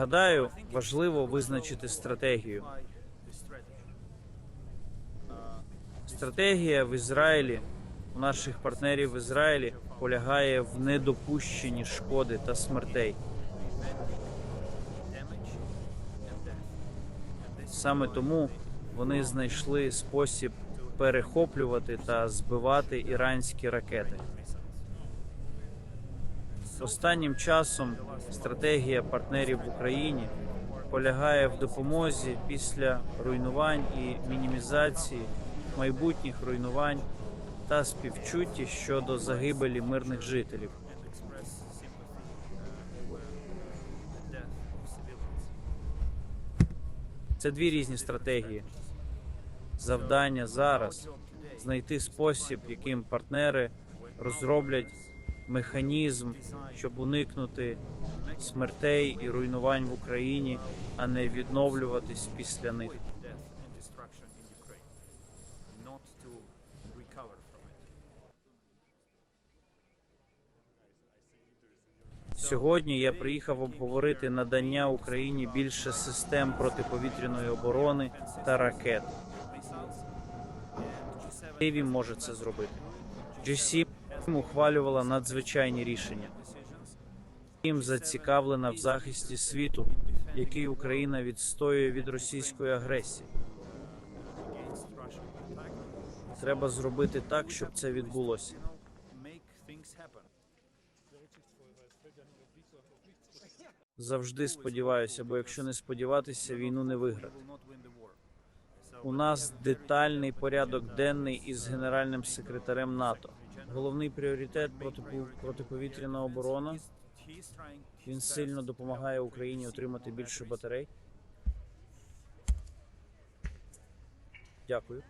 Гадаю, важливо визначити стратегію. Стратегія в Ізраїлі у наших партнерів в Ізраїлі полягає в недопущенні шкоди та смертей. Саме тому вони знайшли спосіб перехоплювати та збивати іранські ракети. Останнім часом стратегія партнерів в Україні полягає в допомозі після руйнувань і мінімізації майбутніх руйнувань та співчутті щодо загибелі мирних жителів. Це дві різні стратегії. Завдання зараз знайти спосіб, яким партнери розроблять механізм, щоб уникнути смертей і руйнувань в Україні, а не відновлюватись після них. Сьогодні я приїхав обговорити надання Україні більше систем протиповітряної оборони та ракет. Києві може це зробити. G7 ухвалювала надзвичайні рішення. Їм зацікавлена в захисті світу, який Україна відстоює від російської агресії. Треба зробити так, щоб це відбулося. Завжди сподіваюся, бо якщо не сподіватися, війну не виграти. У нас детальний порядок денний із генеральним секретарем НАТО. Головний пріоритет протиповітряна оборона. Він сильно допомагає Україні отримати більше батарей. Дякую.